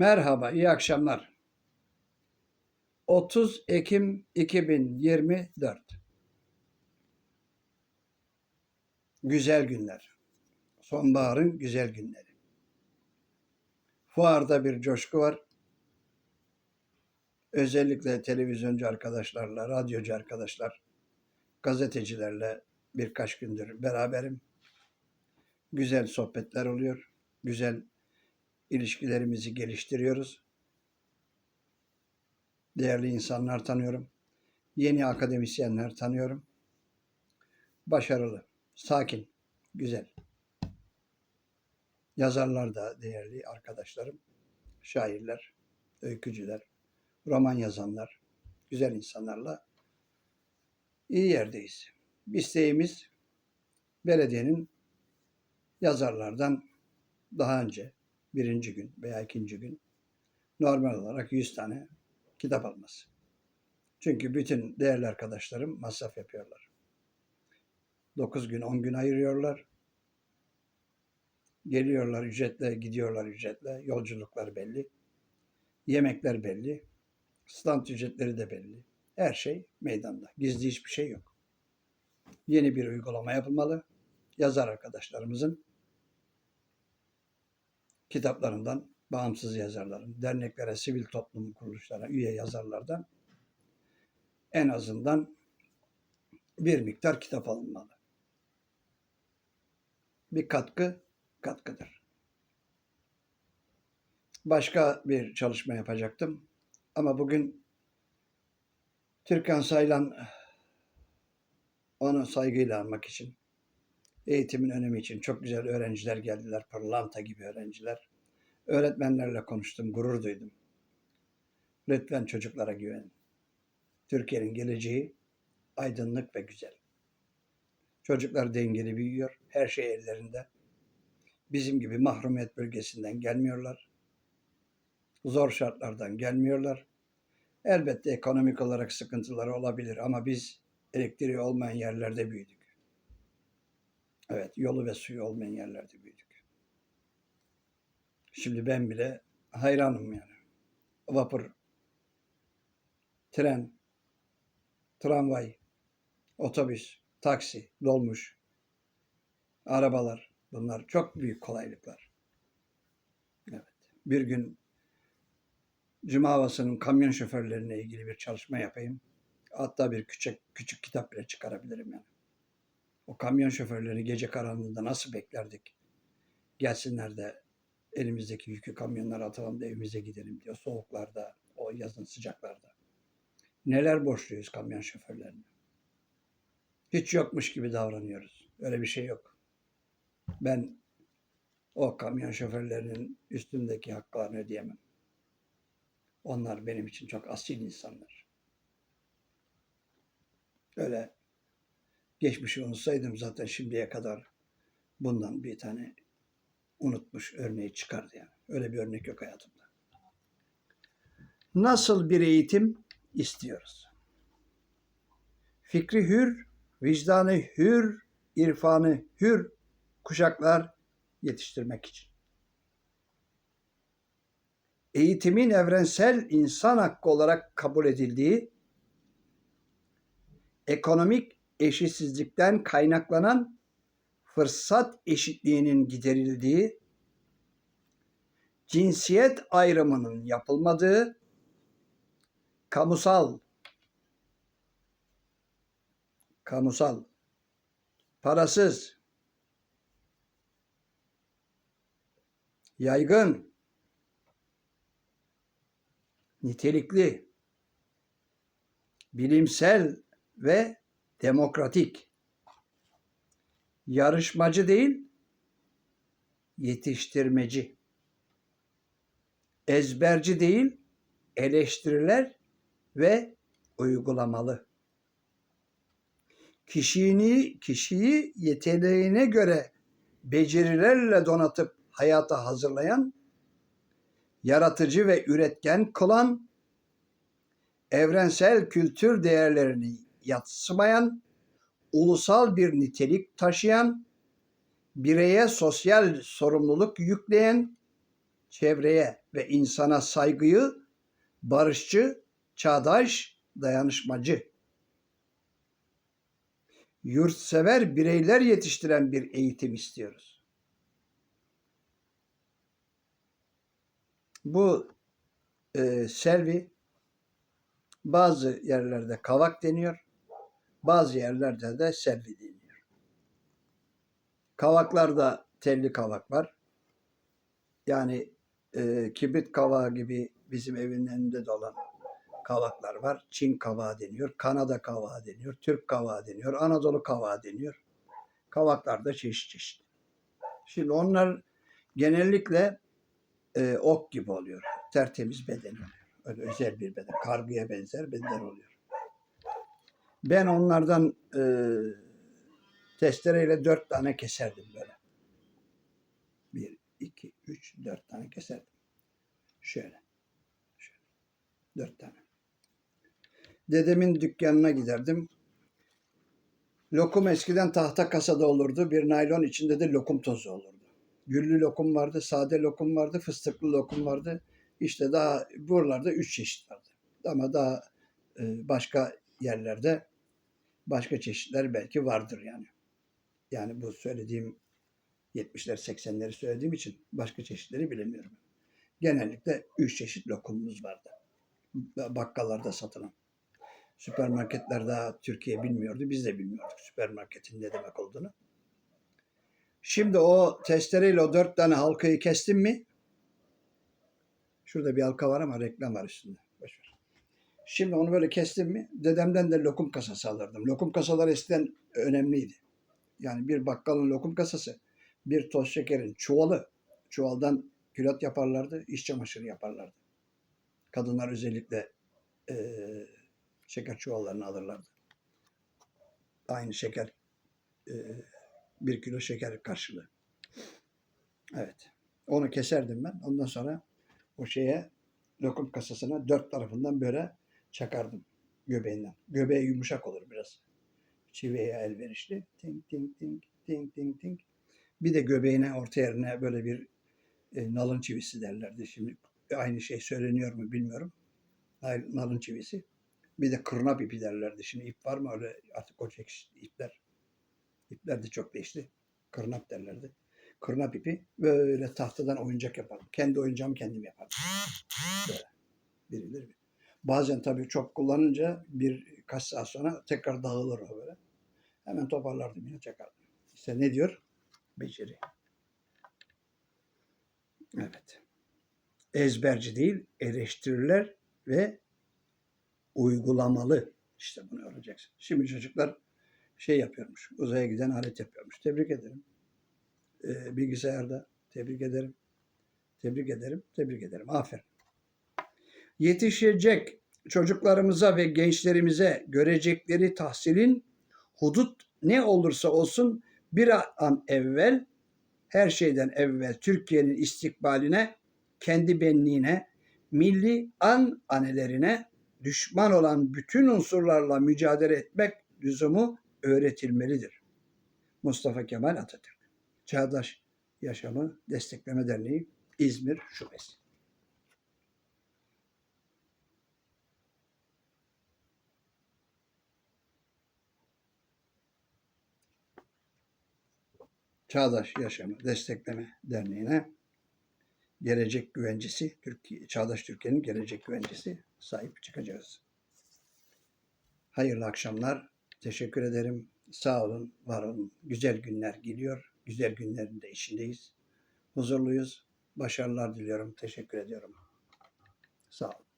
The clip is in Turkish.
Merhaba, iyi akşamlar. 30 Ekim 2024. Güzel günler. Sonbaharın güzel günleri. Fuarda bir coşku var. Özellikle televizyoncu arkadaşlarla, radyocu arkadaşlar, gazetecilerle birkaç gündür beraberim. Güzel sohbetler oluyor. Güzel ilişkilerimizi geliştiriyoruz. Değerli insanlar tanıyorum. Yeni akademisyenler tanıyorum. Başarılı, sakin, güzel. Yazarlar da değerli arkadaşlarım. Şairler, öykücüler, roman yazanlar, güzel insanlarla iyi yerdeyiz. İsteğimiz belediyenin yazarlardan daha önce birinci gün veya ikinci gün normal olarak 100 tane kitap alması. Çünkü bütün değerli arkadaşlarım masraf yapıyorlar. 9 gün 10 gün ayırıyorlar. Geliyorlar ücretle, gidiyorlar ücretle. Yolculuklar belli. Yemekler belli. Stand ücretleri de belli. Her şey meydanda. Gizli hiçbir şey yok. Yeni bir uygulama yapılmalı. Yazar arkadaşlarımızın kitaplarından bağımsız yazarların, derneklere, sivil toplum kuruluşlarına üye yazarlardan en azından bir miktar kitap alınmalı. Bir katkı katkıdır. Başka bir çalışma yapacaktım. Ama bugün Türkan Saylan onu saygıyla almak için eğitimin önemi için çok güzel öğrenciler geldiler. Pırlanta gibi öğrenciler. Öğretmenlerle konuştum, gurur duydum. Lütfen çocuklara güvenin. Türkiye'nin geleceği aydınlık ve güzel. Çocuklar dengeli büyüyor. Her şey ellerinde. Bizim gibi mahrumiyet bölgesinden gelmiyorlar. Zor şartlardan gelmiyorlar. Elbette ekonomik olarak sıkıntıları olabilir ama biz elektriği olmayan yerlerde büyüdük. Evet, yolu ve suyu olmayan yerlerde büyüdük. Şimdi ben bile hayranım yani. Vapur, tren, tramvay, otobüs, taksi, dolmuş, arabalar bunlar çok büyük kolaylıklar. Evet. Bir gün Cuma havasının kamyon şoförlerine ilgili bir çalışma yapayım. Hatta bir küçük küçük kitap bile çıkarabilirim yani. O kamyon şoförleri gece karanlığında nasıl beklerdik? Gelsinler de elimizdeki yükü kamyonlara atalım da evimize gidelim diyor. Soğuklarda, o yazın sıcaklarda. Neler borçluyuz kamyon şoförlerine? Hiç yokmuş gibi davranıyoruz. Öyle bir şey yok. Ben o kamyon şoförlerinin üstündeki haklarını ödeyemem. Onlar benim için çok asil insanlar. Öyle geçmişi unutsaydım zaten şimdiye kadar bundan bir tane unutmuş örneği çıkardı yani. Öyle bir örnek yok hayatımda. Nasıl bir eğitim istiyoruz? Fikri hür, vicdanı hür, irfanı hür kuşaklar yetiştirmek için. Eğitimin evrensel insan hakkı olarak kabul edildiği, ekonomik eşitsizlikten kaynaklanan fırsat eşitliğinin giderildiği, cinsiyet ayrımının yapılmadığı, kamusal kamusal parasız yaygın nitelikli bilimsel ve demokratik. Yarışmacı değil yetiştirmeci. Ezberci değil eleştiriler ve uygulamalı. Kişini kişiyi yeteneğine göre becerilerle donatıp hayata hazırlayan yaratıcı ve üretken kılan evrensel kültür değerlerini yatsımayan, ulusal bir nitelik taşıyan, bireye sosyal sorumluluk yükleyen, çevreye ve insana saygıyı barışçı, çağdaş, dayanışmacı, yurtsever bireyler yetiştiren bir eğitim istiyoruz. Bu e, selvi bazı yerlerde kavak deniyor, bazı yerlerde de selvi deniyor. Kavaklarda telli kavak var. Yani e, kibrit kavağı gibi bizim evin önünde de olan kavaklar var. Çin kavağı deniyor, Kanada kavağı deniyor, Türk kavağı deniyor, Anadolu kavağı deniyor. Kavaklar da çeşit çeşit. Şimdi onlar genellikle e, ok gibi oluyor. Tertemiz beden oluyor. Öyle özel bir beden. Kargıya benzer beden oluyor. Ben onlardan e, testereyle dört tane keserdim böyle. Bir, iki, üç, dört tane keserdim. Şöyle. Şöyle. Dört tane. Dedemin dükkanına giderdim. Lokum eskiden tahta kasada olurdu. Bir naylon içinde de lokum tozu olurdu. Güllü lokum vardı, sade lokum vardı, fıstıklı lokum vardı. İşte daha buralarda üç çeşit vardı. Ama daha e, başka yerlerde başka çeşitler belki vardır yani. Yani bu söylediğim 70'ler 80'leri söylediğim için başka çeşitleri bilemiyorum. Genellikle üç çeşit lokumumuz vardı. Bakkallarda satılan. Süpermarketler daha Türkiye bilmiyordu. Biz de bilmiyorduk süpermarketin ne demek olduğunu. Şimdi o testereyle o dört tane halkayı kestim mi? Şurada bir halka var ama reklam var üstünde. Şimdi onu böyle kestim mi? Dedemden de lokum kasası alırdım. Lokum kasaları eskiden önemliydi. Yani bir bakkalın lokum kasası, bir toz şekerin çuvalı. Çuvaldan külot yaparlardı, iş çamaşırı yaparlardı. Kadınlar özellikle eee şeker çuvallarını alırlardı. Aynı şeker e, bir kilo şeker karşılığı. Evet. Onu keserdim ben. Ondan sonra o şeye lokum kasasına dört tarafından böyle çakardım göbeğinden. Göbeği yumuşak olur biraz. Çiviye elverişli. Ting ting ting ting ting ting. Bir de göbeğine orta yerine böyle bir e, nalın çivisi derlerdi. Şimdi aynı şey söyleniyor mu bilmiyorum. Nalın çivisi. Bir de kırnap ipi derlerdi. Şimdi ip var mı öyle artık o çekiş ipler. İpler de çok değişti. Kırnap derlerdi. Kırnap ipi böyle tahtadan oyuncak yapardım. Kendi oyuncağımı kendim yapardım. Böyle. Birileri bir. Bazen tabii çok kullanınca bir kaç saat sonra tekrar dağılır o böyle. Hemen toparlardım yine çakardım. İşte ne diyor? Beceri. Evet. Ezberci değil, eleştiriler ve uygulamalı. İşte bunu öğreneceksin. Şimdi çocuklar şey yapıyormuş, uzaya giden alet yapıyormuş. Tebrik ederim. Ee, bilgisayarda tebrik ederim. Tebrik ederim, tebrik ederim. Aferin. Yetişecek çocuklarımıza ve gençlerimize görecekleri tahsilin hudut ne olursa olsun bir an evvel her şeyden evvel Türkiye'nin istikbaline, kendi benliğine, milli an anelerine düşman olan bütün unsurlarla mücadele etmek lüzumu öğretilmelidir. Mustafa Kemal Atatürk. Çağdaş Yaşamı Destekleme Derneği İzmir Şubesi. Çağdaş Yaşamı Destekleme Derneği'ne gelecek güvencesi, Türkiye, Çağdaş Türkiye'nin gelecek güvencesi sahip çıkacağız. Hayırlı akşamlar. Teşekkür ederim. Sağ olun, var olun. Güzel günler geliyor. Güzel günlerin de içindeyiz. Huzurluyuz. Başarılar diliyorum. Teşekkür ediyorum. Sağ olun.